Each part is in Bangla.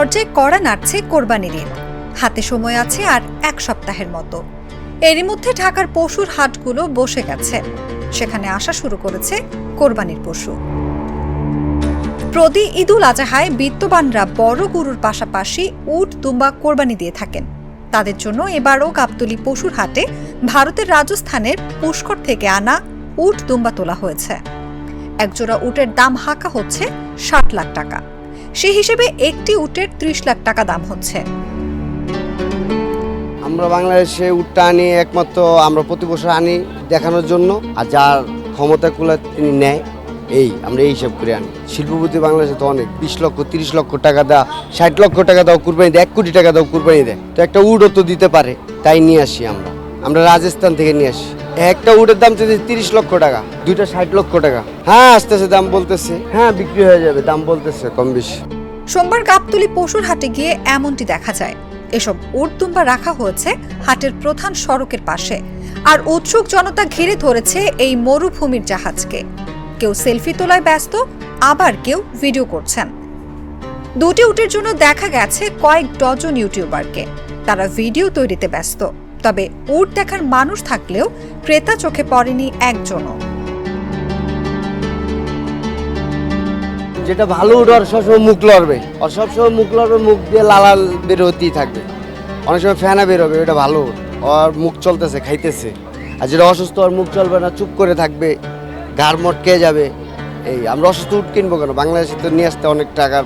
দরজায় কড়া নাড়ছে কোরবানির ঈদ। হাতে সময় আছে আর এক সপ্তাহের মতো। এরই মধ্যে ঢাকার পশুর হাটগুলো বসে গেছে। সেখানে আসা শুরু করেছে কোরবানির পশু। প্রতি ঈদুল আজাহায় বিত্তবানরা বড় গরুর পাশাপাশি উট, দুম্বা, কোরবানি দিয়ে থাকেন। তাদের জন্য এবারও গাবতলি পশুর হাটে ভারতের রাজস্থানের পুষ্কর থেকে আনা উট, দুম্বা তোলা হয়েছে। একজোড়া উটের দাম হাঁকা হচ্ছে ষাট লাখ টাকা। সেই হিসেবে একটি উটের ত্রিশ লাখ টাকা দাম হচ্ছে। আমরা বাংলাদেশে উটটা আনি একমাত্র, আমরা প্রতি বছর আনি দেখানোর জন্য, আর যার ক্ষমতা কুলা তিনি নেয়, এই আমরা এই হিসাব করে আনি। শিল্পপতি বাংলাদেশে তো অনেক, বিশ লক্ষ, তিরিশ লক্ষ টাকা দেওয়া ষাট লক্ষ টাকা দাও কুরবানি দেয়, এক কোটি টাকা দাও কুরবানি দেয়। তো একটা উটও তো দিতে পারে, তাই নিয়ে আসি আমরা। আমরা রাজস্থান থেকে নিয়ে আসি। একটা উটের দাম যদি তিরিশ লক্ষ টাকা, দুইটা ষাট লক্ষ টাকা। হ্যাঁ আসতেছে, দাম বলতেছে। হ্যাঁ বিক্রি হয়ে যাবে, দাম বলতেছে কম বেশি। সোমবার গাবতলি পশুর হাটে গিয়ে এমনটি দেখা যায়। এসব উটদুম্বা রাখা হয়েছে হাটের প্রধান সড়কের পাশে। আর উৎসুক জনতা ঘিরে ধরেছে এই মরুভূমির জাহাজকে। কেউ সেলফি তোলায় ব্যস্ত, আবার কেউ ভিডিও করছেন। দুটি উটের জন্য দেখা গেছে কয়েক ডজন ইউটিউবারকে। তারা ভিডিও তৈরিতে ব্যস্ত। তবে উট দেখার মানুষ থাকলেও ক্রেতা চোখে পড়েনি একজনও। যেটা ভালো উঠ আর সবসময় মুখ লড়বে। আর সবসময় মুখ লড়বে, মুখ দিয়ে লালাল বের হতেই থাকবে। অনেক সময় ফ্যানা বের হবে, এটা ভালো আর মুখ চলতেছে, খাইতেছে। আর যেটা অসুস্থ, আর মুখ চলবে না, চুপ করে থাকবে, ঘাড় মটকে যাবে। এই, আমরা অসুস্থ উঠ কিনবো কেন? বাংলাদেশে তো নিয়ে আসতে অনেক টাকার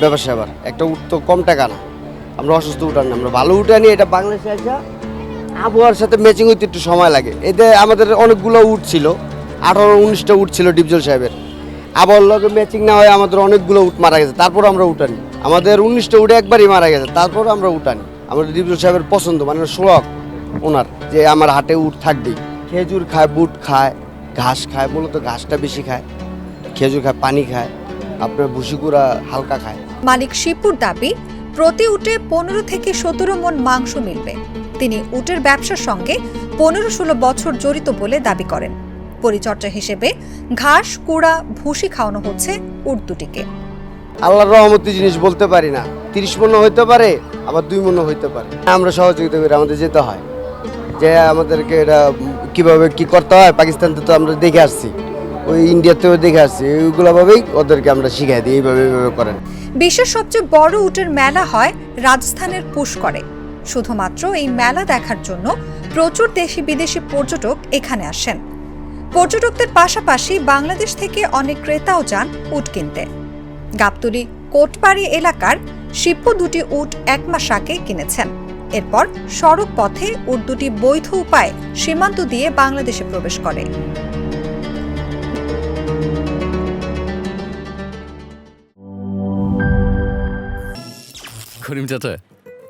ব্যবসা আবার। একটা উঠ তো কম টাকা না। আমরা অসুস্থ উঠ আনি না। আমরা ভালো উঠ আনি, এটা বাংলাদেশে আসা আবহাওয়ার সাথে ম্যাচিং হইতে একটু সময় লাগে। এতে আমাদের অনেকগুলো উঠ ছিল, আঠারো, উনিশটা উঠ ছিল ডিপজল সাহেবের। আবহাওয়ার লগে ম্যাচিং না হয়ে আমাদের অনেকগুলো উঠ মারা গেছে, তারপর আমরা উঠানি আমাদের উনিশটা উঠে একবারই মারা গেছে, তারপর আমরা উঠানি আমাদের ডিপজল সাহেবের পছন্দ মানে শোক ওনার, যে আমার হাটে উঠ থাকবেই। খেজুর খায়, বুট খায়, ঘাস খায়, মূলত ঘাসটা বেশি খায়। খেজুর খায়, পানি খায়, আপনার ভুসিকুড়া হালকা খায়। মালিক শিপুর দাবি, প্রতি উঠে পনেরো থেকে সতেরো মন মাংস মিলবে। তিনি উটের ব্যবসার সঙ্গে পনেরো ষোলো বছর জড়িত বলে দাবি করেন। পরিচর্যা হিসেবে ঘাস কুড়া ভুসি খাওয়ানো হচ্ছে উট দুটিকে। আল্লাহর রহমতি জিনিস বলতে পারি না। তিরিশ মনও হইতে পারে আবার দুই মনও হইতে পারে। আমরা সহযোগিতা করি আমাদের যেতে হয়। যে আমাদেরকে এটা কীভাবে কি করতে হয় পাকিস্তানতে তো আমরা দেখে আসছি। ওই ইন্ডিয়াতেও দেখে আসছি। ওইগুলোভাবেই ওদেরকে আমরা শিখাই দিই এইভাবে এইভাবে করেন। বিশ্বের সবচেয়ে বড় উটের মেলা হয় রাজস্থানের পুষ্করে। শুধুমাত্র এই মেলা দেখার জন্য প্রচুর দেশি বিদেশি পর্যটক এখানে আসেন। পর্যটকদের পাশাপাশি বাংলাদেশ থেকে অনেক ক্রেতাও যান উট কিনতে। গাবতলি কোটপাড়ি এলাকার শিপ্পু দুটি উট এক মাস আগে কিনেছেন। এরপর সড়ক পথে উট দুটি বৈধ উপায়ে সীমান্ত দিয়ে বাংলাদেশে প্রবেশ করে। করিম চাচা